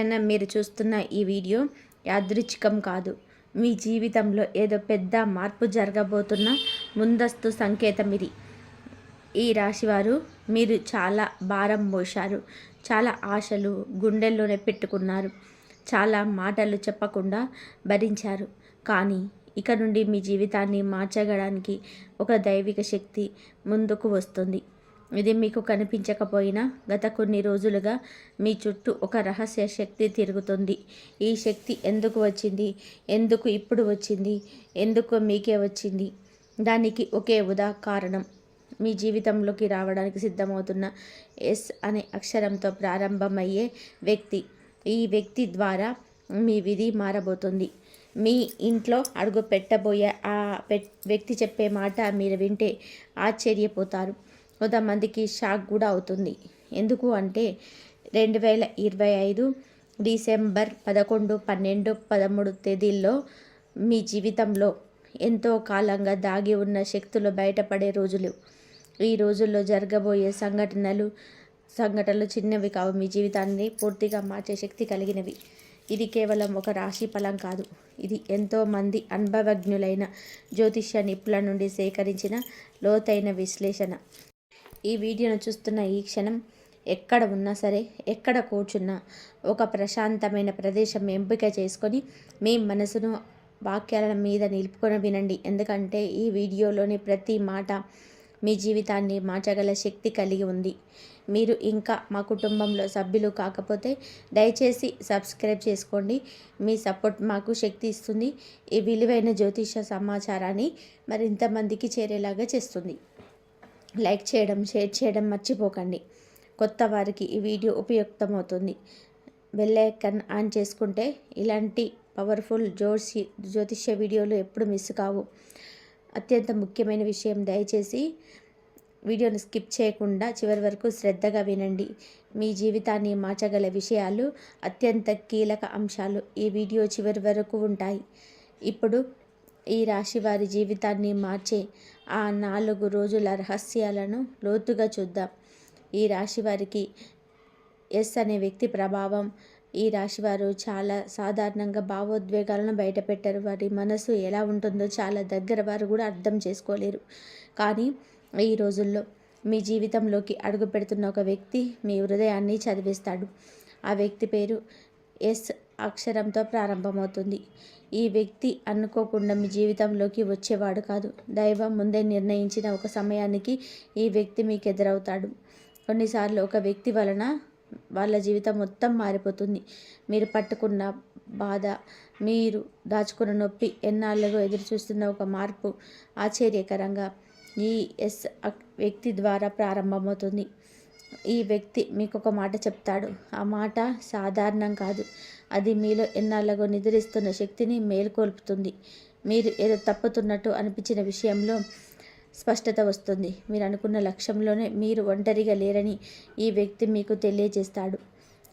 అయినా మీరు చూస్తున్న ఈ వీడియో యాదృచ్ఛికం కాదు. మీ జీవితంలో ఏదో పెద్ద మార్పు జరగబోతున్న ముందస్తు సంకేతం ఇది. ఈ రాశివారు మీరు చాలా భారం మోశారు. చాలా ఆశలు గుండెల్లోనే పెట్టుకున్నారు. చాలా మాటలు చెప్పకుండా భరించారు. కానీ ఇక నుండి మీ జీవితాన్ని మార్చగడానికి ఒక దైవిక శక్తి ముందుకు వస్తుంది. ఇది మీకు కనిపించకపోయినా గత కొన్ని రోజులుగా మీ చుట్టూ ఒక రహస్య శక్తి తిరుగుతుంది. ఈ శక్తి ఎందుకు వచ్చింది? ఎందుకు ఇప్పుడు వచ్చింది? ఎందుకు మీకే వచ్చింది? దానికి ఒకే ఉదా కారణం. మీ జీవితంలోకి రావడానికి సిద్ధమవుతున్న ఎస్ అనే అక్షరంతో ప్రారంభమయ్యే వ్యక్తి. ఈ వ్యక్తి ద్వారా మీ విధి మారబోతుంది. మీ ఇంట్లో అడుగు పెట్టబోయే ఆ వ్యక్తి చెప్పే మాట మీరు వింటే ఆశ్చర్యపోతారు. కొంతమందికి షాక్ కూడా అవుతుంది. ఎందుకు అంటే రెండు వేల ఇరవై ఐదు డిసెంబర్ పదకొండు పన్నెండు పదమూడు తేదీల్లో మీ జీవితంలో ఎంతో కాలంగా దాగి ఉన్న శక్తులు బయటపడే రోజులు. ఈ రోజుల్లో జరగబోయే సంఘటనలు సంఘటనలు చిన్నవి కావు. మీ జీవితాన్ని పూర్తిగా మార్చే శక్తి కలిగినవి. ఇది కేవలం ఒక రాశి ఫలం కాదు. ఇది ఎంతోమంది అనుభవజ్ఞులైన జ్యోతిష్య నిపుణుల నుండి సేకరించిన లోతైన విశ్లేషణ. ఈ వీడియోను చూస్తున్న ఈ క్షణం ఎక్కడ ఉన్నా సరే ఎక్కడ కూర్చున్నా ఒక ప్రశాంతమైన ప్రదేశం ఎంపిక చేసుకొని మీ మనసును వాక్యాల మీద నిలుపుకొని వినండి. ఎందుకంటే ఈ వీడియోలోని ప్రతి మాట మీ జీవితాన్ని మార్చగల శక్తి కలిగి ఉంది. మీరు ఇంకా మా కుటుంబంలో సభ్యులు కాకపోతే దయచేసి సబ్స్క్రైబ్ చేసుకోండి. మీ సపోర్ట్ మాకు శక్తి ఇస్తుంది. ఈ విలువైన జ్యోతిష సమాచారాన్ని మరింతమందికి చేరేలాగా చేస్తుంది. లైక్ చేయడం షేర్ చేయడం మర్చిపోకండి. కొత్త వారికి ఈ వీడియో ఉపయుక్తమవుతుంది. బెల్ ఐకన్ ఆన్ చేసుకుంటే ఇలాంటి పవర్ఫుల్ జ్యోతి జ్యోతిష్య వీడియోలు ఎప్పుడు మిస్ కావు. అత్యంత ముఖ్యమైన విషయం దయచేసి వీడియోను స్కిప్ చేయకుండా చివరి వరకు శ్రద్ధగా వినండి. మీ జీవితాన్ని మార్చగల విషయాలు అత్యంత కీలక అంశాలు ఈ వీడియో చివరి వరకు ఉంటాయి. ఇప్పుడు ఈ రాశి వారి జీవితాన్ని మార్చే ఆ నాలుగు రోజుల రహస్యాలను లోతుగా చూద్దాం. ఈ రాశి వారికి ఎస్ అనే వ్యక్తి ప్రభావం ఈ రాశివారు చాలా సాధారణంగా భావోద్వేగాలను బయటపెట్టారు. వారి మనసు ఎలా ఉంటుందో చాలా దగ్గర వారు కూడా అర్థం చేసుకోలేరు. కానీ ఈ రోజుల్లో మీ జీవితంలోకి అడుగు పెడుతున్న ఒక వ్యక్తి మీ హృదయాన్ని చదివిస్తాడు. ఆ వ్యక్తి పేరు ఎస్ అక్షరంతో ప్రారంభమవుతుంది. ఈ వ్యక్తి అనుకోకుండా మీ జీవితంలోకి వచ్చేవాడు కాదు. దైవం ముందే నిర్ణయించిన ఒక సమయానికి ఈ వ్యక్తి మీకు ఎదురవుతాడు. కొన్నిసార్లు ఒక వ్యక్తి వలన వాళ్ళ జీవితం మొత్తం మారిపోతుంది. మీరు పట్టుకున్న బాధ మీరు దాచుకున్న నొప్పి ఎన్నాళ్ళుగా ఎదురు చూస్తున్న ఒక మార్పు ఆశ్చర్యకరంగా ఈ ఎస్ వ్యక్తి ద్వారా ప్రారంభమవుతుంది. ఈ వ్యక్తి మీకు ఒక మాట చెప్తాడు. ఆ మాట సాధారణం కాదు. అది మీలో ఎన్నాళ్ళగో నిద్రిస్తున్న శక్తిని మేల్కొల్పుతుంది. మీరు ఏదో తప్పుతున్నట్టు అనిపించిన విషయంలో స్పష్టత వస్తుంది. మీరు అనుకున్న లక్ష్యంలోనే మీరు ఒంటరిగా లేరని ఈ వ్యక్తి మీకు తెలియజేస్తాడు.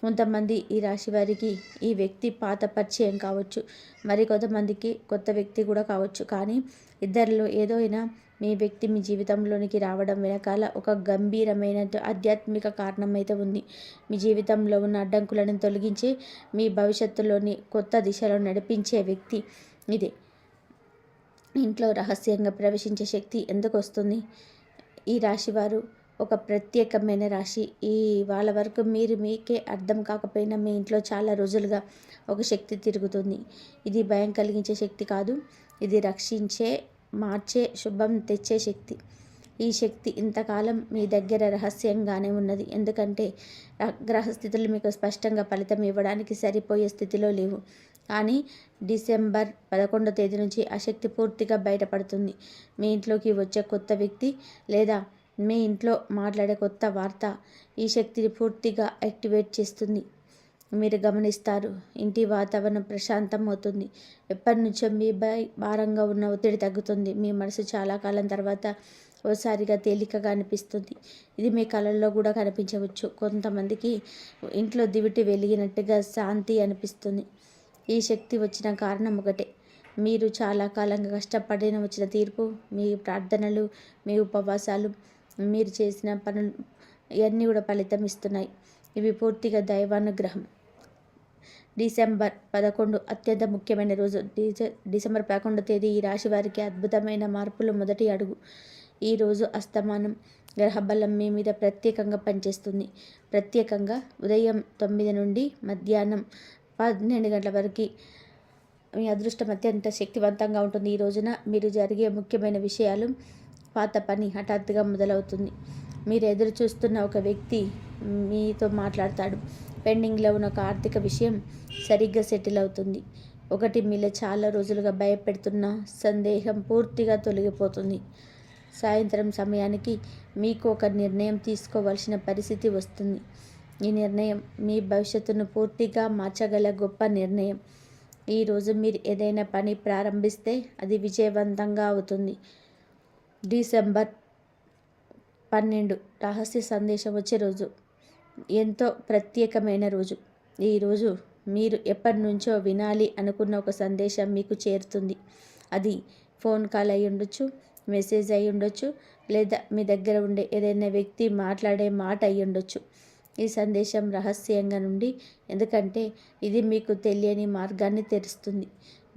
కొంతమంది ఈ రాశి వారికి ఈ వ్యక్తి పాత పరిచయం కావచ్చు. మరి కొంతమందికి కొత్త వ్యక్తి కూడా కావచ్చు. కానీ ఇద్దరిలో ఏదో అయినా మీ వ్యక్తి మీ జీవితంలోనికి రావడం వెనకాల ఒక గంభీరమైన ఆధ్యాత్మిక కారణం అయితే ఉంది. మీ జీవితంలో ఉన్న అడ్డంకులను తొలగించి మీ భవిష్యత్తులోని కొత్త దిశలో నడిపించే వ్యక్తి ఇదే. ఇంట్లో రహస్యంగా ప్రవేశించే శక్తి ఎందుకు వస్తుంది ఈ రాశి వారు ఒక ప్రత్యేకమైన రాశి. ఈ వాళ్ళ వరకు మీరు మీకే అర్థం కాకపోయినా మీ ఇంట్లో చాలా రోజులుగా ఒక శక్తి తిరుగుతుంది. ఇది భయం కలిగించే శక్తి కాదు. ఇది రక్షించే మార్చే శుభం తెచ్చే శక్తి. ఈ శక్తి ఇంతకాలం మీ దగ్గర రహస్యంగానే ఉన్నది. ఎందుకంటే గ్రహస్థితులు మీకు స్పష్టంగా ఫలితం ఇవ్వడానికి సరిపోయే స్థితిలో లేవు. కానీ డిసెంబర్ పదకొండో తేదీ నుంచి ఆ శక్తి పూర్తిగా బయటపడుతుంది. మీ ఇంట్లోకి వచ్చే కొత్త వ్యక్తి లేదా మీ ఇంట్లో మాట్లాడే కొత్త వార్త ఈ శక్తిని పూర్తిగా యాక్టివేట్ చేస్తుంది. మీరు గమనిస్తారు ఇంటి వాతావరణం ప్రశాంతం అవుతుంది. ఎప్పటి నుంచో మీ బై భారంగా ఉన్న ఒత్తిడి తగ్గుతుంది. మీ మనసు చాలా కాలం తర్వాత ఓసారిగా తేలికగా అనిపిస్తుంది. ఇది మీ కళల్లో కూడా కనిపించవచ్చు. కొంతమందికి ఇంట్లో దివిటి వెలిగినట్టుగా శాంతి అనిపిస్తుంది. ఈ శక్తి వచ్చిన కారణం ఒకటే. మీరు చాలా కాలంగా కష్టపడిన వచ్చిన తీర్పు మీ ప్రార్థనలు మీ ఉపవాసాలు మీరు చేసిన పనులు ఇవన్నీ కూడా ఫలితం ఇస్తున్నాయి. ఇవి పూర్తిగా దైవానుగ్రహం. డిసెంబర్ పదకొండు అత్యంత ముఖ్యమైన రోజు. డిసె డిసెంబర్ పదకొండు తేదీ ఈ రాశి వారికి అద్భుతమైన మార్పులు మొదటి అడుగు. ఈ రోజు అస్తమానం. గ్రహబలం మీ మీద ప్రత్యేకంగా పనిచేస్తుంది. ప్రత్యేకంగా ఉదయం తొమ్మిది నుండి మధ్యాహ్నం పన్నెండు గంటల వరకు మీ అదృష్టం అత్యంత శక్తివంతంగా ఉంటుంది. ఈ రోజున మీరు జరిగే ముఖ్యమైన విషయాలు పాత పని హఠాత్తుగా మొదలవుతుంది. మీరు ఎదురు చూస్తున్న ఒక వ్యక్తి మీతో మాట్లాడతాడు. పెండింగ్లో ఉన్న ఒక ఆర్థిక విషయం సరిగ్గా సెటిల్ అవుతుంది. ఒకటి మీలో చాలా రోజులుగా భయపెడుతున్న సందేహం పూర్తిగా తొలగిపోతుంది. సాయంత్రం సమయానికి మీకు ఒక నిర్ణయం తీసుకోవాల్సిన పరిస్థితి వస్తుంది. ఈ నిర్ణయం మీ భవిష్యత్తును పూర్తిగా మార్చగల గొప్ప నిర్ణయం. ఈరోజు మీరు ఏదైనా పని ప్రారంభిస్తే అది విజయవంతంగా అవుతుంది. డిసెంబర్ పన్నెండు. రహస్య సందేశం వచ్చే రోజు. ఎంతో ప్రత్యేకమైన రోజు. ఈరోజు మీరు ఎప్పటి నుంచో వినాలి అనుకున్న ఒక సందేశం మీకు చేరుతుంది. అది ఫోన్ కాల్ అయి ఉండొచ్చు మెసేజ్ అయి ఉండొచ్చు లేదా మీ దగ్గర ఉండే ఏదైనా వ్యక్తి మాట్లాడే మాట అయి ఉండొచ్చు. ఈ సందేశం రహస్యంగా నుండి ఎందుకంటే ఇది మీకు తెలియని మార్గాన్ని తెరుస్తుంది.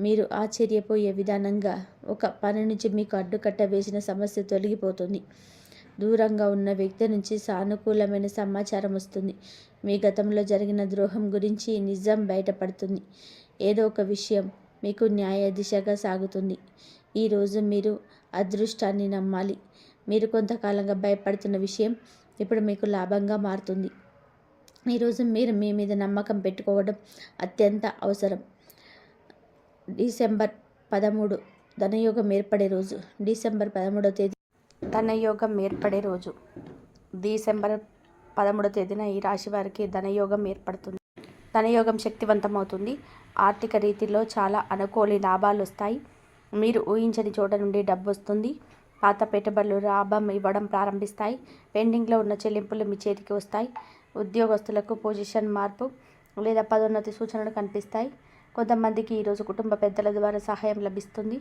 మీరు ఆశ్చర్యపోయే విధానంగా ఒక పని నుంచి మీకు అడ్డుకట్ట వేసిన సమస్య తొలగిపోతుంది. దూరంగా ఉన్న వ్యక్తి నుంచి సానుకూలమైన సమాచారం వస్తుంది. మీ గతంలో జరిగిన ద్రోహం గురించి నిజం బయటపడుతుంది. ఏదో ఒక విషయం మీకు న్యాయ దిశగా సాగుతుంది. ఈరోజు మీరు అదృష్టాన్ని నమ్మాలి. మీరు కొంతకాలంగా భయపడుతున్న విషయం ఇప్పుడు మీకు లాభంగా మారుతుంది. ఈరోజు మీరు మీ మీద నమ్మకం పెట్టుకోవడం అత్యంత అవసరం. డిసెంబర్ పదమూడు ధనయోగం ఏర్పడే రోజు. డిసెంబర్ పదమూడవ తేదీ ధనయోగం ఏర్పడే రోజు. డిసెంబర్ పదమూడో తేదీన ఈ రాశి వారికి ధనయోగం ఏర్పడుతుంది. ధనయోగం శక్తివంతమవుతుంది. ఆర్థిక రీతిలో చాలా అనుకూలి లాభాలు వస్తాయి. మీరు ఊహించని చోట నుండి డబ్బు వస్తుంది. పాత పెట్టుబడులు లాభం ఇవ్వడం ప్రారంభిస్తాయి. పెండింగ్లో ఉన్న చెల్లింపులు మీ చేతికి వస్తాయి. ఉద్యోగస్తులకు పొజిషన్ మార్పు లేదా పదోన్నతి సూచనలు కనిపిస్తాయి. కొంతమందికి ఈరోజు కుటుంబ పెద్దల ద్వారా సహాయం లభిస్తుంది.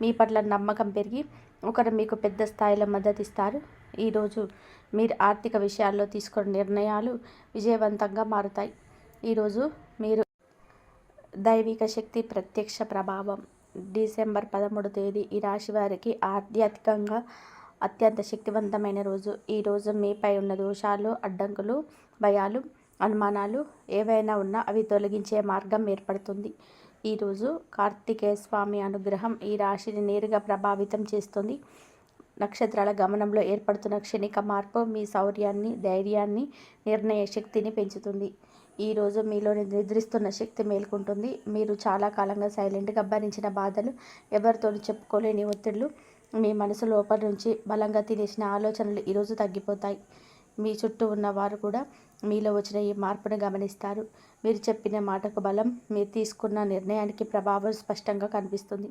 మీ పట్ల నమ్మకం పెరిగి ఒకరు మీకు పెద్ద స్థాయిలో మద్దతు ఇస్తారు ఈరోజు మీరు ఆర్థిక విషయాల్లో తీసుకున్న నిర్ణయాలు విజయవంతంగా మారుతాయి. ఈరోజు మీరు దైవిక శక్తి ప్రత్యక్ష ప్రభావం డిసెంబర్ పదమూడు తేదీ ఈ రాశి వారికి ఆధ్యాత్మికంగా అత్యంత శక్తివంతమైన రోజు. ఈ రోజు మీపై ఉన్న దోషాలు అడ్డంకులు భయాలు అనుమానాలు ఏవైనా ఉన్నా అవి తొలగించే మార్గం ఏర్పడుతుంది. ఈరోజు కార్తికేయ స్వామి అనుగ్రహం ఈ రాశిని నేరుగా ప్రభావితం చేస్తుంది. నక్షత్రాల గమనంలో ఏర్పడుతున్న క్షణిక మార్పు మీ శౌర్యాన్ని ధైర్యాన్ని నిర్ణయ శక్తిని పెంచుతుంది. ఈరోజు మీలోని నిద్రిస్తున్న శక్తి మేల్కొంటుంది. మీరు చాలా కాలంగా సైలెంట్గా భరించిన బాధలు ఎవరితోనూ చెప్పుకోలేని ఒత్తిళ్ళు మీ మనసు లోపల నుంచి బలంగా తినేసిన ఆలోచనలు ఈరోజు తగ్గిపోతాయి. మీ చుట్టూ ఉన్నవారు కూడా మీలో వచ్చిన ఈ మార్పును గమనిస్తారు. మీరు చెప్పిన మాటకు బలం మీరు తీసుకున్న నిర్ణయానికి ప్రభావం స్పష్టంగా కనిపిస్తుంది.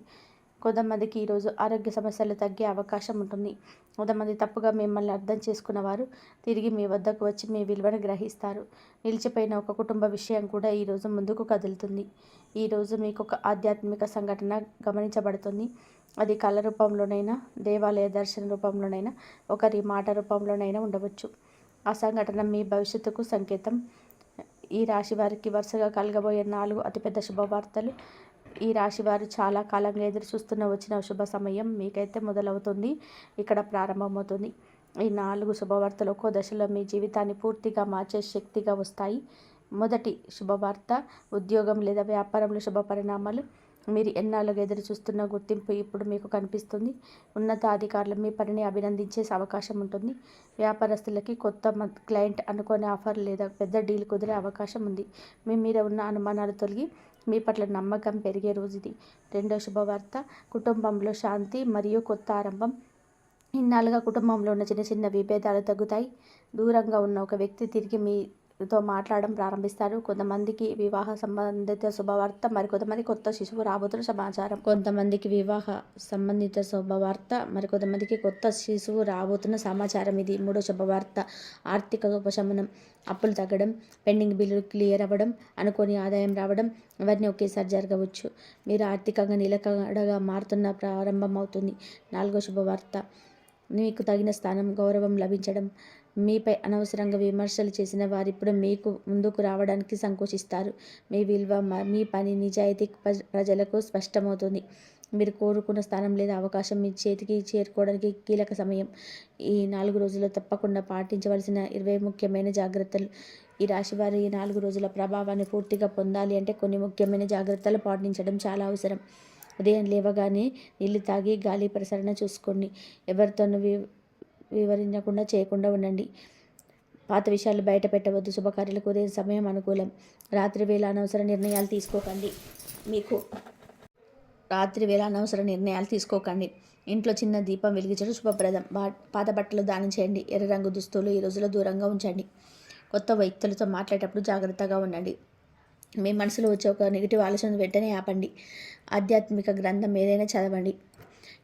కొంతమందికి ఈరోజు ఆరోగ్య సమస్యలు తగ్గే అవకాశం ఉంటుంది. కొంతమంది తప్పుగా మిమ్మల్ని అర్థం చేసుకున్నవారు తిరిగి మీ వద్దకు వచ్చి మీ విలువను గ్రహిస్తారు. నిలిచిపోయిన ఒక కుటుంబ విషయం కూడా ఈరోజు ముందుకు కదులుతుంది. ఈరోజు మీకు ఒక ఆధ్యాత్మిక సంఘటన గమనించబడుతుంది. అది కళ రూపంలోనైనా దేవాలయ దర్శన రూపంలోనైనా ఒకరి మాట రూపంలోనైనా ఉండవచ్చు. ఆ సంఘటన మీ భవిష్యత్తుకు సంకేతం. ఈ రాశి వారికి వరుసగా కలగబోయే నాలుగు అతిపెద్ద శుభవార్తలు. ఈ రాశి వారు చాలా కాలంగా ఎదురు చూస్తున్న వచ్చిన శుభ సమయం మీకైతే మొదలవుతుంది. ఇక్కడ ప్రారంభమవుతుంది. ఈ నాలుగు శుభవార్తలు ఒక్కో దశలో మీ జీవితాన్ని పూర్తిగా మార్చే శక్తిగా వస్తాయి. మొదటి శుభవార్త ఉద్యోగం లేదా వ్యాపారంలో శుభ పరిణామాలు. మీరు ఎన్నాళ్ళుగా ఎదురు చూస్తున్న గుర్తింపు ఇప్పుడు మీకు కనిపిస్తుంది. ఉన్నతాధికారులు మీ పనిని అభినందించే అవకాశం ఉంటుంది. వ్యాపారస్తులకి కొత్త క్లయింట్ అనుకునే ఆఫర్ లేదా పెద్ద డీల్ కుదిరే అవకాశం ఉంది. మీ మీద ఉన్న అనుమానాలు తొలగి మీ పట్ల నమ్మకం పెరిగే రోజు ఇది. రెండో శుభవార్త కుటుంబంలో శాంతి మరియు కొత్త ఆరంభం. ఇన్నాళ్ళుగా కుటుంబంలో ఉన్న చిన్న చిన్న విభేదాలు తగ్గుతాయి. దూరంగా ఉన్న ఒక వ్యక్తి తిరిగి మీ తో మాట్లాడడం ప్రారంభిస్తారు. కొంతమందికి వివాహ సంబంధిత శుభవార్త మరి కొంతమంది కొత్త శిశువు రాబోతున్న సమాచారం. కొంతమందికి వివాహ సంబంధిత శుభవార్త మరి కొంతమందికి కొత్త శిశువు రాబోతున్న సమాచారం. ఇది మూడో శుభవార్త. ఆర్థిక ఉపశమనం. అప్పులు తగ్గడం పెండింగ్ బిల్లులు క్లియర్ అవ్వడం అనుకోని ఆదాయం రావడం ఇవన్నీ ఒకేసారి జరగవచ్చు. మీరు ఆర్థికంగా నిలకడగా మారుతున్న ప్రారంభం అవుతుంది నాలుగో శుభవార్త. మీకు తగిన స్థానం గౌరవం లభించడం మీపై అనవసరంగా విమర్శలు చేసిన వారిప్పుడు మీకు ముందుకు రావడానికి సంకోచిస్తారు. మీ విలువ మీ పని నిజాయితీ ప్రజలకు స్పష్టమవుతుంది. మీరు కోరుకున్న స్థానం లేదా అవకాశం మీ చేతికి చేరుకోవడానికి కీలక సమయం. ఈ నాలుగు రోజుల్లో తప్పకుండా పాటించవలసిన ఇరవై ముఖ్యమైన జాగ్రత్తలు. ఈ రాశి వారు ఈ నాలుగు రోజుల ప్రభావాన్ని పూర్తిగా పొందాలి అంటే కొన్ని ముఖ్యమైన జాగ్రత్తలు పాటించడం చాలా అవసరం. ఉదయం లేవగానే నీళ్ళు తాగి గాలి ప్రసరణ చూసుకోండి. ఎవరితోనూ వివరించకుండా చేయకుండా ఉండండి. పాత విషయాలు బయట పెట్టవద్దు. శుభకార్యాలకు ఉదయం సమయం అనుకూలం. రాత్రి వేళ అనవసర నిర్ణయాలు తీసుకోకండి. మీకు రాత్రి వేళ అనవసర నిర్ణయాలు తీసుకోకండి. ఇంట్లో చిన్న దీపం వెలిగించడం శుభప్రదం. బా పాత బట్టలు దానం చేయండి. ఎర్ర రంగు దుస్తులు ఈ రోజులో దూరంగా ఉంచండి. కొత్త వ్యక్తులతో మాట్లాడేటప్పుడు జాగ్రత్తగా ఉండండి. మీ మనసులో వచ్చే ఒక నెగిటివ్ ఆలోచన వెంటనే ఆపండి. ఆధ్యాత్మిక గ్రంథం ఏదైనా చదవండి.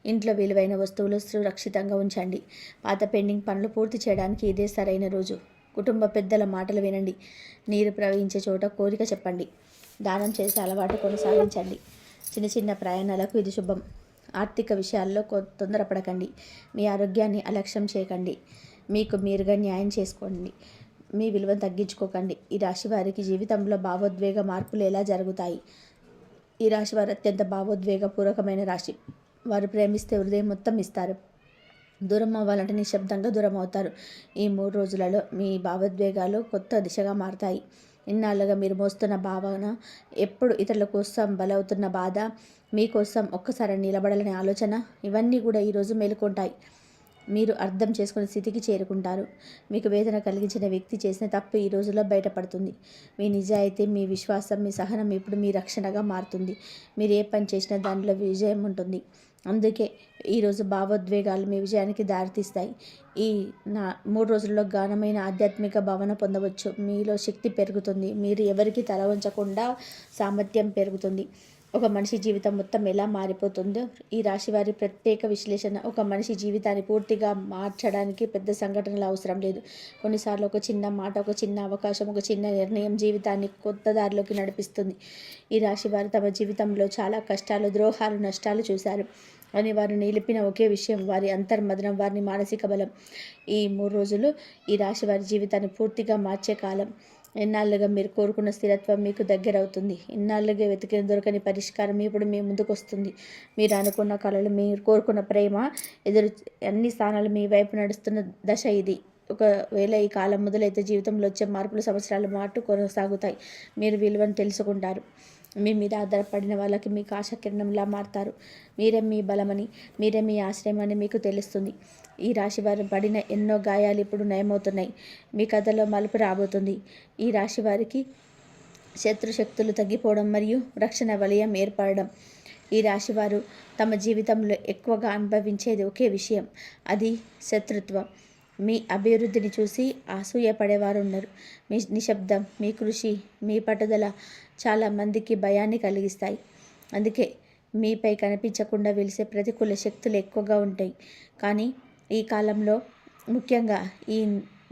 ఇంట్లో విలువైన వస్తువులు సురక్షితంగా ఉంచండి. పాత పెండింగ్ పనులు పూర్తి చేయడానికి ఇదే సరైన రోజు. కుటుంబ పెద్దల మాటలు వినండి. నీరు ప్రవహించే చోట కోరిక చెప్పండి. దానం చేసే అలవాటు కొనసాగించండి. చిన్న చిన్న ప్రయాణాలకు ఇది శుభం. ఆర్థిక విషయాల్లో కొ- తొందరపడకండి. మీ ఆరోగ్యాన్ని అలక్ష్యం చేయకండి. మీకు మీరుగా న్యాయం చేసుకోండి. మీ విలువను తగ్గించుకోకండి. ఈ రాశి వారికి జీవితంలో భావోద్వేగ మార్పులు ఎలా జరుగుతాయి? ఈ రాశి వారు అత్యంత భావోద్వేగపూర్వకమైన రాశి. వారు ప్రేమిస్తే హృదయం మొత్తం ఇస్తారు. దూరం అవ్వాలంటే నిశ్శబ్దంగా దూరం అవుతారు. ఈ మూడు రోజులలో మీ భావోద్వేగాలు కొత్త దిశగా మారతాయి. ఇన్నాళ్ళుగా మీరు మోస్తున్న భావన ఎప్పుడు ఇతరుల కోసం బలవుతున్న బాధ మీకోసం ఒక్కసారి నిలబడాలనే ఆలోచన ఇవన్నీ కూడా ఈరోజు మేలుకుంటాయి. మీరు అర్థం చేసుకునే స్థితికి చేరుకుంటారు. మీకు వేదన కలిగించిన వ్యక్తి చేసిన తప్పు ఈ రోజుల్లో బయటపడుతుంది. మీ నిజాయితీ మీ విశ్వాసం మీ సహనం ఇప్పుడు మీ రక్షణగా మారుతుంది. మీరు ఏ పని చేసినా దానిలో విజయం ఉంటుంది. అందుకే ఈరోజు భావోద్వేగాలు మీ విజయానికి దారితీస్తాయి. ఈ నా మూడు రోజుల్లో గానమైన ఆధ్యాత్మిక భావన పొందవచ్చు. మీలో శక్తి పెరుగుతుంది. మీరు ఎవరికి తల వంచకుండా సామర్థ్యం పెరుగుతుంది. ఒక మనిషి జీవితం మొత్తం ఎలా మారిపోతుందో ఈ రాశి వారి ప్రత్యేక విశ్లేషణ ఒక మనిషి జీవితాన్ని పూర్తిగా మార్చడానికి పెద్ద సంఘటనలు అవసరం లేదు. కొన్నిసార్లు ఒక చిన్న మాట ఒక చిన్న అవకాశం ఒక చిన్న నిర్ణయం జీవితాన్ని కొత్త దారిలోకి నడిపిస్తుంది. ఈ రాశి వారు తమ జీవితంలో చాలా కష్టాలు ద్రోహాలు నష్టాలు చూశారు. అని వారు నిలిపిన ఒకే విషయం వారి అంతర్మదనం వారిని మానసిక బలం. ఈ మూడు రోజులు ఈ రాశి వారి జీవితాన్ని పూర్తిగా మార్చే కాలం. ఎన్నాళ్ళుగా మీరు కోరుకున్న స్థిరత్వం మీకు దగ్గర అవుతుంది ఇన్నాళ్ళుగా వెతికిన దొరకని పరిష్కారం ఇప్పుడు మీ ముందుకు వస్తుంది మీరు అనుకున్న కళలు మీరు కోరుకున్న ప్రేమ ఎదురు అన్ని స్థానాలు మీ వైపు నడుస్తున్న దశ ఇది. ఒకవేళ ఈ కాలం మొదలైతే జీవితంలో వచ్చే మార్పులు సంవత్సరాల మాటు కొనసాగుతాయి. మీరు విలువను తెలుసుకుంటారు. మీ మీద ఆధారపడిన వాళ్ళకి మీకు ఆశకిరణంలా మారుతారు. మీరే మీ బలమని మీరే మీ ఆశ్రయం అని మీకు తెలుస్తుంది. ఈ రాశి వారు పడిన ఎన్నో గాయాలు ఇప్పుడు నయమవుతున్నాయి. మీ కథలో మలుపు రాబోతుంది. ఈ రాశి వారికి శత్రుశక్తులు తగ్గిపోవడం మరియు రక్షణ వలయం ఏర్పడడం. ఈ రాశివారు తమ జీవితంలో ఎక్కువగా అనుభవించేది ఒకే విషయం అది శత్రుత్వం. మీ అభివృద్ధిని చూసి అసూయపడేవారు ఉన్నారు మీ నిశ్శబ్దం మీ కృషి మీ పట్టుదల చాలా మందికి భయాన్ని కలిగిస్తాయి. అందుకే మీపై కనిపించకుండా వెలిసే ప్రతికూల శక్తులు ఎక్కువగా ఉంటాయి. కానీ ఈ కాలంలో ముఖ్యంగా ఈ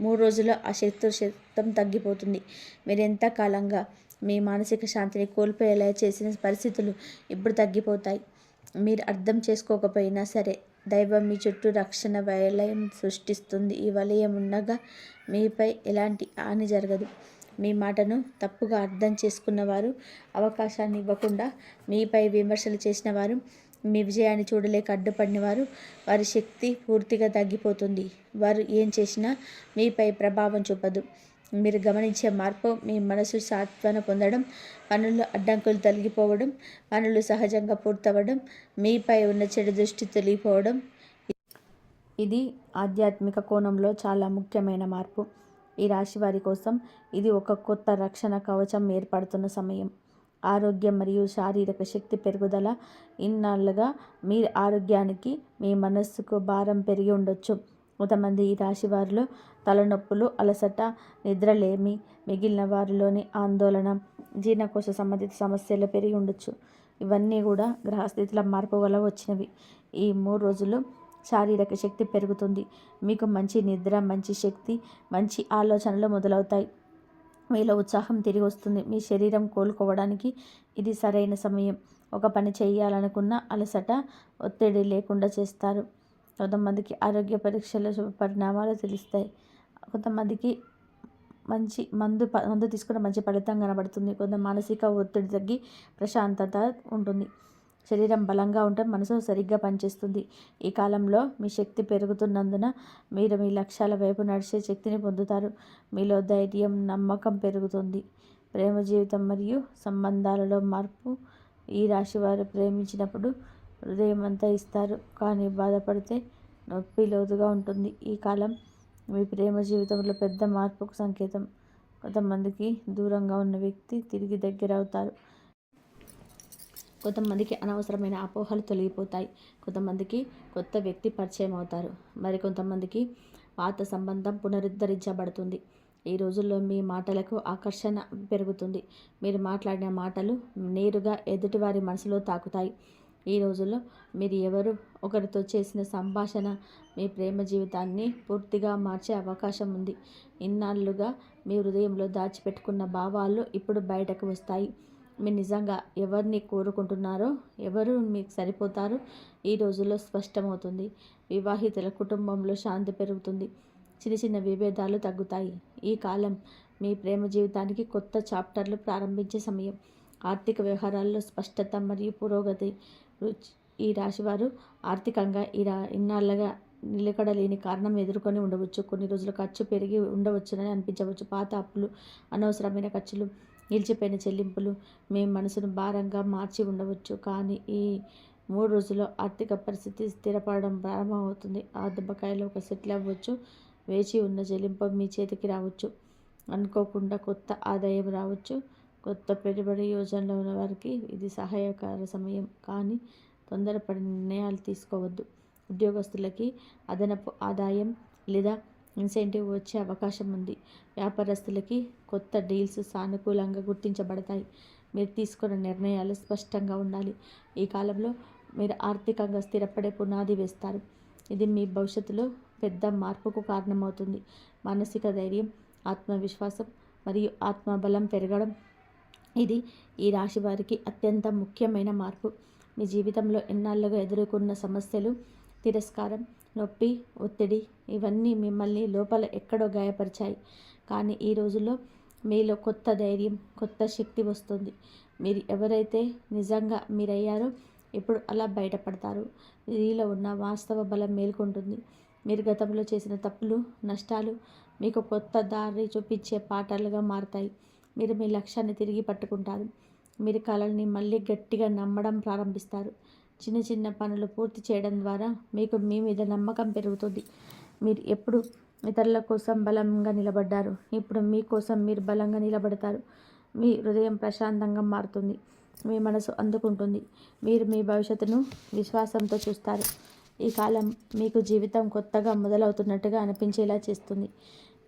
మూడు రోజుల్లో ఆ శక్తు శక్తం తగ్గిపోతుంది. మీరు ఎంత కాలంగా మీ మానసిక శాంతిని కోల్పోయేలా చేసిన పరిస్థితులు ఇప్పుడు తగ్గిపోతాయి. మీరు అర్థం చేసుకోకపోయినా సరే దైవం మీ చుట్టూ రక్షణ వలయం సృష్టిస్తుంది. ఈ వలయం ఉండగా మీపై ఎలాంటి హాని జరగదు. మీ మాటను తప్పుగా అర్థం చేసుకున్నవారు అవకాశాన్ని ఇవ్వకుండా మీపై విమర్శలు చేసిన వారు మీ విజయాన్ని చూడలేక అడ్డుపడిన వారు వారి శక్తి పూర్తిగా తగ్గిపోతుంది. వారు ఏం చేసినా మీపై ప్రభావం చూపదు. మీరు గమనించే మార్పు మీ మనసు సాత్వన పొందడం పనులు అడ్డంకులు తొలగిపోవడం పనులు సహజంగా పూర్తవడం మీపై ఉన్న చెడు దృష్టి తొలగిపోవడం. ఇది ఆధ్యాత్మిక కోణంలో చాలా ముఖ్యమైన మార్పు. ఈ రాశి వారి కోసం ఇది ఒక కొత్త రక్షణ కవచం ఏర్పడుతున్న సమయం. ఆరోగ్యం మరియు శారీరక శక్తి పెరుగుదల ఇన్నాళ్ళుగా మీ ఆరోగ్యానికి మీ మనస్సుకు భారం పెరిగి ఉండొచ్చు. కొంతమంది ఈ రాశి వారిలో తలనొప్పులు అలసట నిద్రలేమి మిగిలిన వారిలోని ఆందోళన జీర్ణకోశ సంబంధిత సమస్యలు పెరిగి ఉండొచ్చు. ఇవన్నీ కూడా గ్రహస్థితుల మార్పు వల్ల వచ్చినవి. ఈ మూడు రోజులు శారీరక శక్తి పెరుగుతుంది. మీకు మంచి నిద్ర మంచి శక్తి మంచి ఆలోచనలు మొదలవుతాయి. మీలో ఉత్సాహం తిరిగి వస్తుంది. మీ శరీరం కోలుకోవడానికి ఇది సరైన సమయం. ఒక పని చేయాలనుకున్న అలసట ఒత్తిడి లేకుండా చేస్తారు. కొంతమందికి ఆరోగ్య పరీక్షల పరిణామాలు తెలుస్తాయి. కొంతమందికి మంచి మందు ప మందు తీసుకున్న మంచి ఫలితం కనబడుతుంది. కొంత మానసిక ఒత్తిడి తగ్గి ప్రశాంతత ఉంటుంది. శరీరం బలంగా ఉంటే మనసు సరిగ్గా పనిచేస్తుంది. ఈ కాలంలో మీ శక్తి పెరుగుతున్నందున మీరు మీ లక్ష్యాల వైపు నడిచే శక్తిని పొందుతారు. మీలో ధైర్యం నమ్మకం పెరుగుతుంది. ప్రేమ జీవితం మరియు సంబంధాలలో మార్పు ఈ రాశి వారు ప్రేమించినప్పుడు హృదయం అంతా ఇస్తారు. కానీ బాధపడితే నొప్పి లోతుగా ఉంటుంది. ఈ కాలం మీ ప్రేమ జీవితంలో పెద్ద మార్పుకు సంకేతం. కొంతమందికి దూరంగా ఉన్న వ్యక్తి తిరిగి దగ్గర అవుతారు. కొంతమందికి అనవసరమైన అపోహలు తొలగిపోతాయి. కొంతమందికి కొత్త వ్యక్తి పరిచయం అవుతారు. మరి కొంతమందికి పాత సంబంధం పునరుద్ధరించబడుతుంది. ఈ రోజుల్లో మీ మాటలకు ఆకర్షణ పెరుగుతుంది. మీరు మాట్లాడిన మాటలు నేరుగా ఎదుటివారి మనసులో తాకుతాయి. ఈ రోజుల్లో మీరు ఎవరు? ఒకరితో చేసిన సంభాషణ మీ ప్రేమ జీవితాన్ని పూర్తిగా మార్చే అవకాశం ఉంది. ఇన్నాళ్ళుగా మీ హృదయంలో దాచిపెట్టుకున్న భావాలు ఇప్పుడు బయటకు వస్తాయి. మీరు నిజంగా ఎవరిని కోరుకుంటున్నారో ఎవరు మీకు సరిపోతారో ఈ రోజుల్లో స్పష్టమవుతుంది. వివాహితుల కుటుంబంలో శాంతి పెరుగుతుంది. చిన్న చిన్న విభేదాలు తగ్గుతాయి. ఈ కాలం మీ ప్రేమ జీవితానికి కొత్త చాప్టర్లు ప్రారంభించే సమయం. ఆర్థిక వ్యవహారాల్లో స్పష్టత మరియు పురోగతి రుచి ఈ రాశివారు ఆర్థికంగా ఈ రా ఇన్నాళ్ళగా నిలకడలేని కారణం ఎదుర్కొని ఉండవచ్చు. కొన్ని రోజులు ఖర్చు పెరిగి ఉండవచ్చునని అనిపించవచ్చు. పాత అప్పులు అనవసరమైన ఖర్చులు నిలిచిపోయిన చెల్లింపులు మీ మనసును భారంగా మార్చి ఉండవచ్చు. కానీ ఈ మూడు రోజుల్లో ఆర్థిక పరిస్థితి స్థిరపడడం ప్రారంభమవుతుంది. ఆ దెబ్బకాయలో ఒక సెటిల్ అవ్వచ్చు. వేచి ఉన్న చెల్లింపు మీ చేతికి రావచ్చు. అనుకోకుండా కొత్త ఆదాయం రావచ్చు. కొత్త పెట్టుబడి యోజనలో ఉన్న వారికి ఇది సహాయకర సమయం. కానీ తొందరపడి నిర్ణయాలు తీసుకోవద్దు. ఉద్యోగస్తులకి అదనపు ఆదాయం లేదా ఇన్సెంటివ్ వచ్చే అవకాశం ఉంది. వ్యాపారస్తులకి కొత్త డీల్స్ సానుకూలంగా గుర్తించబడతాయి. మీరు తీసుకున్న నిర్ణయాలు స్పష్టంగా ఉండాలి. ఈ కాలంలో మీరు ఆర్థికంగా స్థిరపడే పునాది వేస్తారు. ఇది మీ భవిష్యత్తులో పెద్ద మార్పుకు కారణమవుతుంది. మానసిక ధైర్యం ఆత్మవిశ్వాసం మరియు ఆత్మబలం పెరగడం ఇది ఈ రాశి వారికి అత్యంత ముఖ్యమైన మార్పు. మీ జీవితంలో ఎన్నాళ్ళుగా ఎదుర్కొన్న సమస్యలు తిరస్కారం నొప్పి ఒత్తిడి ఇవన్నీ మిమ్మల్ని లోపల ఎక్కడో గాయపరిచాయి. కానీ ఈ రోజుల్లో మీలో కొత్త ధైర్యం కొత్త శక్తి వస్తుంది. మీరు ఎవరైతే నిజంగా మీరయ్యారో ఇప్పుడు అలా బయటపడతారు. మీలో ఉన్న వాస్తవ బలం మేల్కొంటుంది. మీరు గతంలో చేసిన తప్పులు నష్టాలు మీకు కొత్త దారి చూపించే పాఠాలుగా మారతాయి. మీరు మీ లక్ష్యాన్ని తిరిగి పట్టుకుంటారు. మీరు కళల్ని మళ్ళీ గట్టిగా నమ్మడం ప్రారంభిస్తారు. చిన్న చిన్న పనులు పూర్తి చేయడం ద్వారా మీకు మీ మీద నమ్మకం పెరుగుతుంది. మీరు ఎప్పుడు ఇతరుల కోసం బలంగా నిలబడ్డారు. ఇప్పుడు మీకోసం మీరు బలంగా నిలబడతారు. మీ హృదయం ప్రశాంతంగా మారుతుంది. మీ మనసు అందుకుంటుంది. మీరు మీ భవిష్యత్తును విశ్వాసంతో చూస్తారు. ఈ కాలం మీకు జీవితం కొత్తగా మొదలవుతున్నట్టుగా అనిపించేలా చేస్తుంది.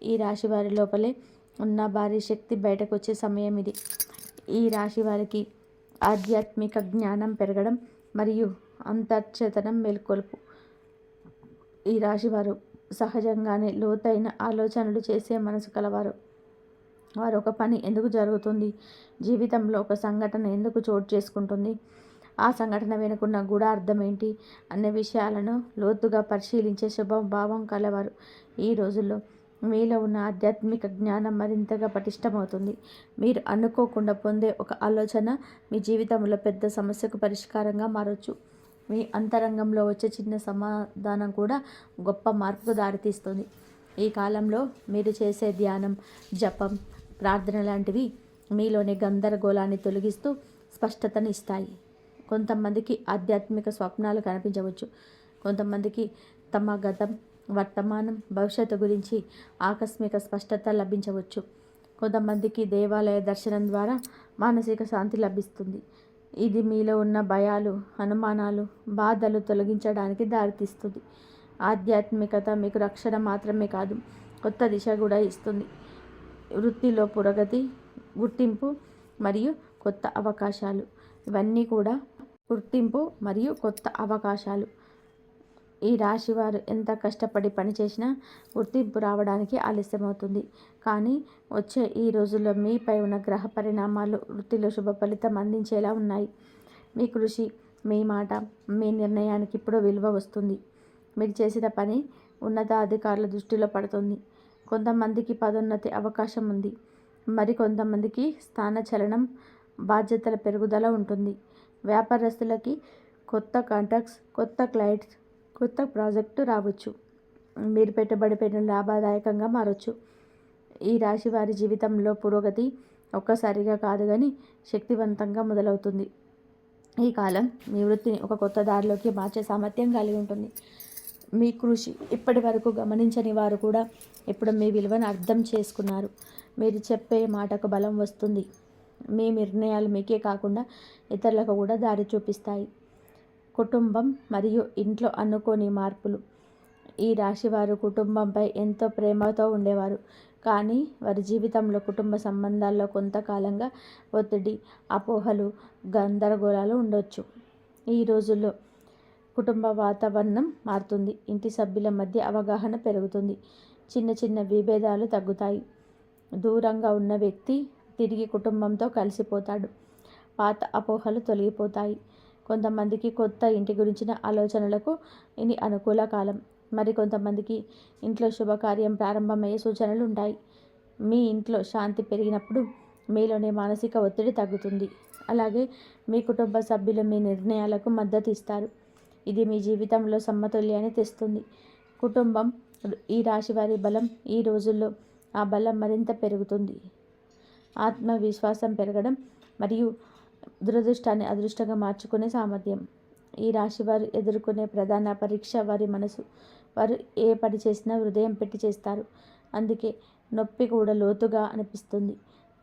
ఈ రాశి వారి లోపలే ఉన్న భారీ శక్తి బయటకు వచ్చే సమయం ఇది. ఈ రాశి వారికి ఆధ్యాత్మిక జ్ఞానం పెరగడం మరియు అంతర్చేతనం మేల్కొల్పు. ఈ రాశివారు సహజంగానే లోతైన ఆలోచనలు చేసే మనసు కలవారు. వారు ఒక పని ఎందుకు జరుగుతుంది? జీవితంలో ఒక సంఘటన ఎందుకు చోటు చేసుకుంటుంది? ఆ సంఘటన వెనుకున్న గూఢార్థం ఏంటి? అనే విషయాలను లోతుగా పరిశీలించే శుభభావం కలవారు. ఈ రోజుల్లో మీలో ఉన్న ఆధ్యాత్మిక జ్ఞానం మరింతగా పటిష్టమవుతుంది. మీరు అనుకోకుండా పొందే ఒక ఆలోచన మీ జీవితంలో పెద్ద సమస్యకు పరిష్కారంగా మారవచ్చు మీ అంతరంగంలో వచ్చే చిన్న సమాధానం కూడా గొప్ప మార్పుకు దారితీస్తుంది. ఈ కాలంలో మీరు చేసే ధ్యానం జపం ప్రార్థన లాంటివి మీలోని గందరగోళాన్ని తొలగిస్తూ స్పష్టతను ఇస్తాయి. కొంతమందికి ఆధ్యాత్మిక స్వప్నాలు కనిపించవచ్చు. కొంతమందికి తమ గతం వర్తమానం భవిష్యత్తు గురించి ఆకస్మిక స్పష్టత లభించవచ్చు. కొంతమందికి దేవాలయ దర్శనం ద్వారా మానసిక శాంతి లభిస్తుంది. ఇది మీలో ఉన్న భయాలు అనుమానాలు బాధలు తొలగించడానికి దారితీస్తుంది. ఆధ్యాత్మికత మీకు రక్షణ మాత్రమే కాదు కొత్త దిశ కూడా ఇస్తుంది. వృత్తిలో పురోగతి గుర్తింపు మరియు కొత్త అవకాశాలు. ఇవన్నీ కూడా గుర్తింపు మరియు కొత్త అవకాశాలు. ఈ రాశి వారు ఎంత కష్టపడి పనిచేసినా గుర్తింపు రావడానికి ఆలస్యమవుతుంది. కానీ వచ్చే ఈ రోజుల్లో మీపై ఉన్న గ్రహ పరిణామాలు వృత్తిలో శుభ ఫలితం అందించేలా ఉన్నాయి. మీ కృషి మీ మాట మీ నిర్ణయానికి ఇప్పుడు విలువ వస్తుంది. మీరు చేసిన పని ఉన్నతాధికారుల దృష్టిలో పడుతుంది. కొంతమందికి పదోన్నతి అవకాశం ఉంది. మరి కొంతమందికి స్థానచలనం బాధ్యతల పెరుగుదల ఉంటుంది. వ్యాపారస్తులకి కొత్త కాంటాక్ట్స్ కొత్త క్లయింట్స్ కొత్త ప్రాజెక్టు రావచ్చు. మీరు పెట్టుబడి పెట్టిన లాభదాయకంగా మారచ్చు. ఈ రాశి వారి జీవితంలో పురోగతి ఒక్కసారిగా కాదు కానీ శక్తివంతంగా మొదలవుతుంది. ఈ కాలం మీ వృత్తిని ఒక కొత్త దారిలోకి మార్చే సామర్థ్యం కలిగి ఉంటుంది. మీ కృషి ఇప్పటి వరకు గమనించని వారు కూడా ఇప్పుడు మీ విలువను అర్థం చేసుకున్నారు. మీరు చెప్పే మాటకు బలం వస్తుంది. మీ నిర్ణయాలు మీకే కాకుండా ఇతరులకు కూడా దారి చూపిస్తాయి. కుటుంబం మరియు ఇంట్లో అనుకోని మార్పులు. ఈ రాశివారు కుటుంబంపై ఎంతో ప్రేమతో ఉండేవారు. కానీ వారి జీవితంలో కుటుంబ సంబంధాల్లో కొంతకాలంగా ఒత్తిడి అపోహలు గందరగోళాలు ఉండొచ్చు. ఈ రోజుల్లో కుటుంబ వాతావరణం మారుతుంది. ఇంటి సభ్యుల మధ్య అవగాహన పెరుగుతుంది. చిన్న చిన్న విభేదాలు తగ్గుతాయి. దూరంగా ఉన్న వ్యక్తి తిరిగి కుటుంబంతో కలిసిపోతాడు. పాత అపోహలు తొలగిపోతాయి. కొంతమందికి కొత్త ఇంటి గురించిన ఆలోచనలకు ఇది అనుకూల కాలం. మరి కొంతమందికి ఇంట్లో శుభకార్యం ప్రారంభమయ్యే సూచనలు ఉంటాయి మీ ఇంట్లో శాంతి పెరిగినప్పుడు మీలోనే మానసిక ఒత్తిడి తగ్గుతుంది. అలాగే మీ కుటుంబ సభ్యులు మీ నిర్ణయాలకు మద్దతు ఇస్తారు ఇది మీ జీవితంలో సమతుల్యాన్ని తెస్తుంది. కుటుంబం ఈ రాశి వారి బలం ఈ రోజుల్లో ఆ బలం మరింత పెరుగుతుంది. ఆత్మవిశ్వాసం పెరగడం మరియు దురదృష్టాన్ని అదృష్టంగా మార్చుకునే సామర్థ్యం. ఈ రాశి వారు ఎదుర్కొనే ప్రధాన పరీక్ష వారి మనసు. వారు ఏ పని చేసినా హృదయం పెట్టి చేస్తారు. అందుకే నొప్పి కూడా లోతుగా అనిపిస్తుంది.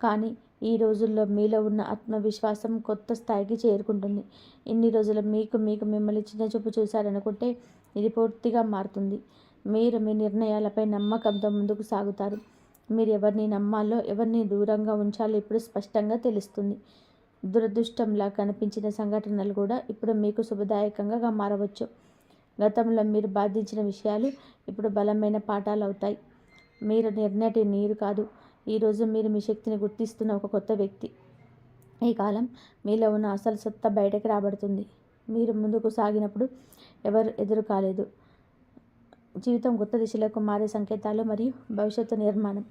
కానీ ఈ రోజుల్లో మీలో ఉన్న ఆత్మవిశ్వాసం కొత్త స్థాయికి చేరుకుంటుంది. ఇన్ని రోజులు మీకు మీకు మిమ్మల్ని చిన్న చూపు చూశారనుకుంటే ఇది పూర్తిగా మారుతుంది. మీరు మీ నిర్ణయాలపై నమ్మకంతో ముందుకు సాగుతారు. మీరు ఎవరిని నమ్మాలో ఎవరిని దూరంగా ఉంచాలో ఇప్పుడు స్పష్టంగా తెలుస్తుంది. దురదృష్టంలా కనిపించిన సంఘటనలు కూడా ఇప్పుడు మీకు శుభదాయకంగా మారవచ్చు. గతంలో మీరు బాధించిన విషయాలు ఇప్పుడు బలమైన పాఠాలు అవుతాయి. మీరు నిర్ణటి నీరు కాదు. ఈరోజు మీరు మీ శక్తిని గుర్తిస్తున్న ఒక కొత్త వ్యక్తి. ఈ కాలం మీలో ఉన్న అసలు సత్తా బయటకు రాబడుతుంది. మీరు ముందుకు సాగినప్పుడు ఎవరు ఎదురు కాలేదు. జీవితం కొత్త దిశలకు మారే సంకేతాలు మరియు భవిష్యత్తు నిర్మాణం.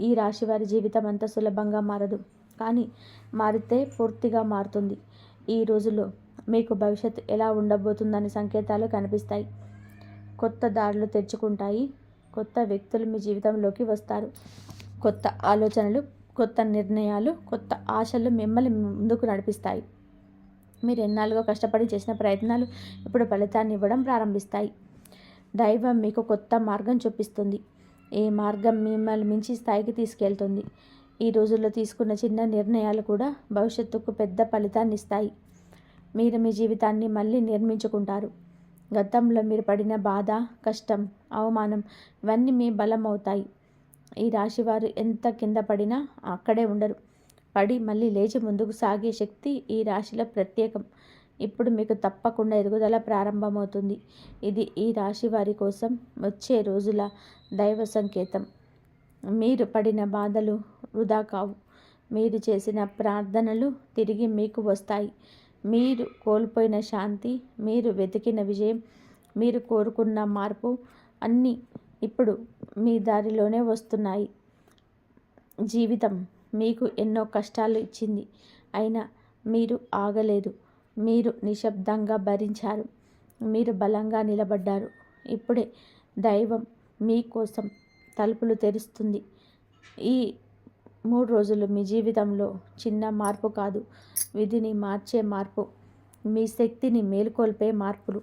ఈ రాశి వారి జీవితం అంత సులభంగా మారదు. కానీ మారితే పూర్తిగా మారుతుంది. ఈ రోజుల్లో మీకు భవిష్యత్తు ఎలా ఉండబోతుందనే సంకేతాలు కనిపిస్తాయి. కొత్త దారులు తెరుచుకుంటాయి. కొత్త వ్యక్తులు మీ జీవితంలోకి వస్తారు. కొత్త ఆలోచనలు కొత్త నిర్ణయాలు కొత్త ఆశలు మిమ్మల్ని ముందుకు నడిపిస్తాయి. మీరు ఎన్నాళ్ళుగా కష్టపడి చేసిన ప్రయత్నాలు ఇప్పుడు ఫలితాన్ని ఇవ్వడం ప్రారంభిస్తాయి. దైవం మీకు కొత్త మార్గం చూపిస్తుంది. ఈ మార్గం మిమ్మల్ని మించి స్థాయికి తీసుకెళ్తుంది. ఈ రోజుల్లో తీసుకున్న చిన్న నిర్ణయాలు కూడా భవిష్యత్తుకు పెద్ద ఫలితాన్ని ఇస్తాయి మీరు మీ జీవితాన్ని మళ్ళీ నిర్మించుకుంటారు. గతంలో మీరు పడిన బాధ కష్టం అవమానం ఇవన్నీ మీ బలం అవుతాయి ఈ రాశివారు ఎంత కింద పడినా అక్కడే ఉండరు. పడి మళ్ళీ లేచి ముందుకు సాగే శక్తి ఈ రాశిలో ప్రత్యేకం. ఇప్పుడు మీకు తప్పకుండా ఎదుగుదల ప్రారంభమవుతుంది. ఇది ఈ రాశి వారి కోసం వచ్చే రోజుల దైవ సంకేతం. మీరు పడిన బాధలు వృధా కావు. మీరు చేసిన ప్రార్థనలు తిరిగి మీకు వస్తాయి. మీరు కోల్పోయిన శాంతి మీరు వెతికిన విజయం మీరు కోరుకున్న మార్పు అన్నీ ఇప్పుడు మీ దారిలోనే వస్తున్నాయి. జీవితం మీకు ఎన్నో కష్టాలు ఇచ్చింది. అయినా మీరు ఆగలేదు. మీరు నిశ్శబ్దంగా భరించారు. మీరు బలంగా నిలబడ్డారు. ఇప్పుడే దైవం మీకోసం తలుపులు తెరుస్తుంది. ఈ మూడు రోజులు మీ జీవితంలో చిన్న మార్పు కాదు. విధిని మార్చే మార్పు. మీ శక్తిని మేలుకొల్పే మార్పులు.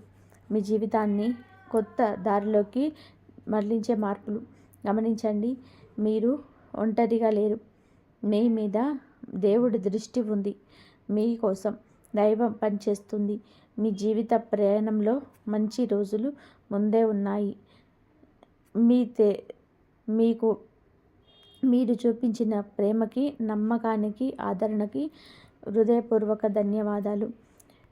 మీ జీవితాన్ని కొత్త దారిలోకి మరలించే మార్పులు. గమనించండి మీరు ఒంటరిగా లేరు. మీ మీద దేవుడి దృష్టి ఉంది. మీకోసం దైవం పనిచేస్తుంది. మీ జీవిత ప్రయాణంలో మంచి రోజులు ముందే ఉన్నాయి. మీ తే మీకు మీరు చూపించిన ప్రేమకి నమ్మకానికి ఆదరణకి హృదయపూర్వక ధన్యవాదాలు.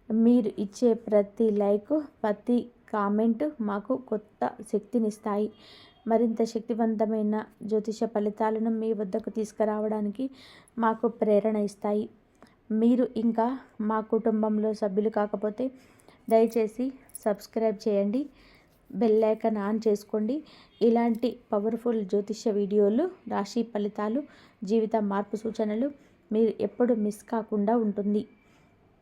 మీరు ఇచ్చే ప్రతి లైక్ ప్రతి కామెంట్ మాకు కొత్త శక్తినిస్తాయి. మరింత శక్తివంతమైన జ్యోతిష ఫలితాలను మీ వద్దకు తీసుకురావడానికి మాకు ప్రేరణ ఇస్తాయి. మీరు ఇంకా మా కుటుంబంలో సభ్యులు కాకపోతే దయచేసి సబ్స్క్రైబ్ చేయండి. బెల్ ఐకాన్ ఆన్ చేసుకోండి. ఇలాంటి పవర్ఫుల్ జ్యోతిష్య వీడియోలు రాశి ఫలితాలు జీవిత మార్పు సూచనలు మీరు ఎప్పుడు మిస్ కాకుండా ఉంటుంది.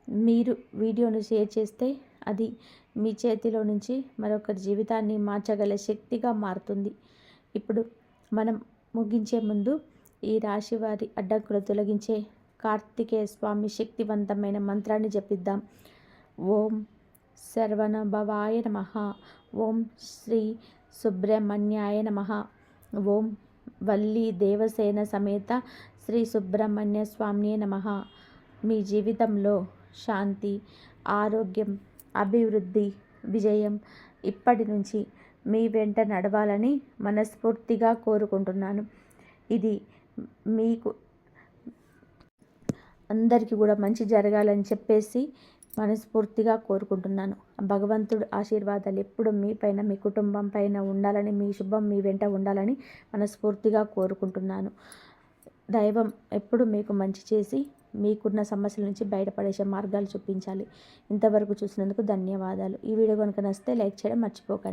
మీరు వీడియోను షేర్ చేస్తే అది మీ చేతిలో నుంచి మరొకరి జీవితాన్ని మార్చగల శక్తిగా మారుతుంది. ఇప్పుడు మనం ముగించే ముందు ఈ రాశి వారి అడ్డంకులు తొలగించే కార్తికేయ స్వామి శక్తివంతమైన మంత్రాన్ని జపిద్దాం. ఓం శరవణ భవాయ నమ. ఓం శ్రీ సుబ్రహ్మణ్యాయ నమ. ఓం వల్లి దేవసేన సమేత శ్రీ సుబ్రహ్మణ్య స్వామియే నమ. మీ జీవితంలో శాంతి ఆరోగ్యం అభివృద్ధి విజయం ఇప్పటి నుంచి మీ వెంట నడవాలని మనస్ఫూర్తిగా కోరుకుంటున్నాను. ఇది మీకు అందరికీ కూడా మంచి జరగాలని చెప్పేసి మనస్ఫూర్తిగా కోరుకుంటున్నాను. భగవంతుడు ఆశీర్వాదాలు ఎప్పుడు మీ పైన మీ కుటుంబం పైన ఉండాలని మీ శుభం మీ వెంట ఉండాలని మనస్ఫూర్తిగా కోరుకుంటున్నాను. దైవం ఎప్పుడు మీకు మంచి చేసి మీకున్న సమస్యల నుంచి బయటపడేసే మార్గాలు చూపించాలి. ఇంతవరకు చూసినందుకు ధన్యవాదాలు. ఈ వీడియో కనుక నచ్చితే లైక్ చేయడం మర్చిపోకండి.